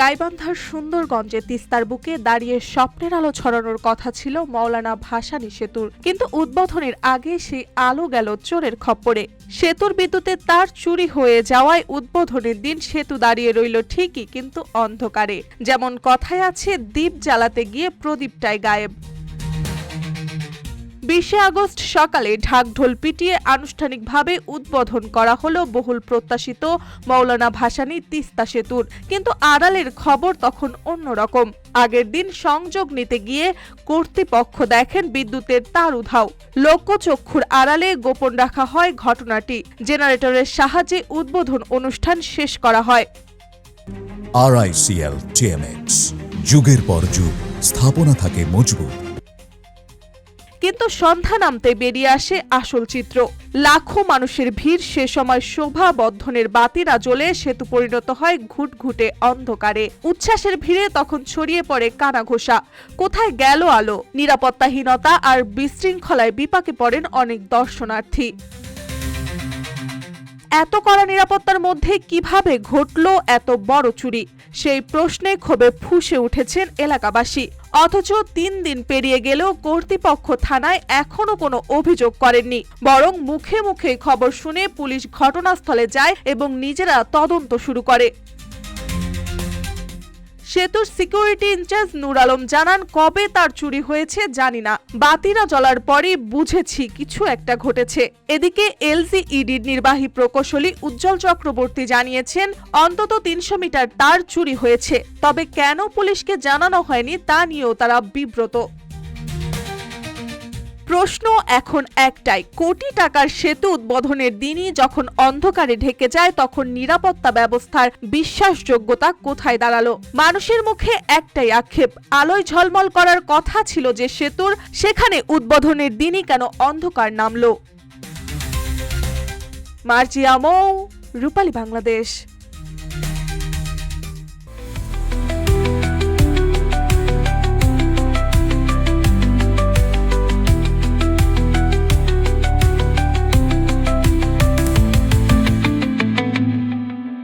গাইবান্ধার সুন্দরগঞ্জে তিস্তার বুকে দাঁড়িয়ে স্বপ্নের আলো ছড়ানোর কথা ছিল মৌলানা ভাসানী সেতুর। কিন্তু উদ্বোধনের আগে সেই আলো গেল চোরের খপ্পরে। সেতুর বিদ্যুতে তার চুরি হয়ে যাওয়ায় উদ্বোধনের দিন সেতু দাঁড়িয়ে রইল ঠিকই, কিন্তু অন্ধকারে। যেমন কথায় আছে দ্বীপ জ্বালাতে গিয়ে প্রদীপটায় গায়েব। বিশে আগস্ট সকালে ঢাকঢোল পিটিয়ে আনুষ্ঠানিকভাবে উদ্বোধন করা হলো বহুল প্রত্যাশিত মৌলানা ভাসানী তিস্তা সেতুর। কিন্তু আড়ালের খবর তখন অন্যরকম। আগের দিন সংযোগ নিতে গিয়ে কর্তৃপক্ষ দেখেন বিদ্যুতের তার উধাও। লোকচক্ষুর আড়ালে গোপন রাখা হয় ঘটনাটি। জেনারেটরের সাহায্যে উদ্বোধন অনুষ্ঠান শেষ করা হয়। যুগের পর যুগ, স্থাপনা থাকে মজবুত। কিন্তু সন্ধ্যা নামতে বেরিয়ে আসে আসল চিত্র। লাখো মানুষের ভিড় সে সময় শোভা বর্ধনের বাতিরা জ্বলে সেতু পরিণত হয় ঘুটঘুটে অন্ধকারে। উচ্ছ্বাসের ভিড়ে তখন ছড়িয়ে পড়ে কানাঘোষা। কোথায় গেল আলো? নিরাপত্তাহীনতা আর বিশৃঙ্খলায় বিপাকে পড়েন অনেক দর্শনার্থী। এত কড়া নিরাপত্তার মধ্যে কীভাবে ঘটল এত বড় চুরি? সেই প্রশ্নে ক্ষোভে ফুসে উঠেছেন এলাকাবাসী। অথচ তিন দিন পেরিয়ে গেলেও কর্তৃপক্ষ থানায় এখনও কোনো অভিযোগ করেননি। বরং মুখে মুখে খবর শুনে পুলিশ ঘটনাস্থলে যায় এবং নিজেরা তদন্ত শুরু করে। সেতুর সিকিউরিটি ইনচার্জ নূর আলম জানান, কবে তার চুরি হয়েছে জানি না। বাতিরা জ্বলার পরই বুঝেছি কিছু একটা ঘটেছে। এদিকে এলজিইডির নির্বাহী প্রকৌশলী উজ্জ্বল চক্রবর্তী জানিয়েছেন, অন্তত তিনশো মিটার তার চুরি হয়েছে। তবে কেন পুলিশকে জানানো হয়নি তা নিয়েও তারা বিব্রত। প্রশ্ন এখন একটাই, কোটি টাকার সেতু উদ্বোধনের দিনই যখন অন্ধকারে ঢেকে যায় তখন নিরাপত্তা ব্যবস্থার বিশ্বাসযোগ্যতা কোথায় দাঁড়াল? মানুষের মুখে একটাই আক্ষেপ, আলোয় ঝলমল করার কথা ছিল যে সেতুর, সেখানে উদ্বোধনের দিনই কেন অন্ধকার নামলো? মার্জিয়ামো, রূপালী বাংলাদেশ।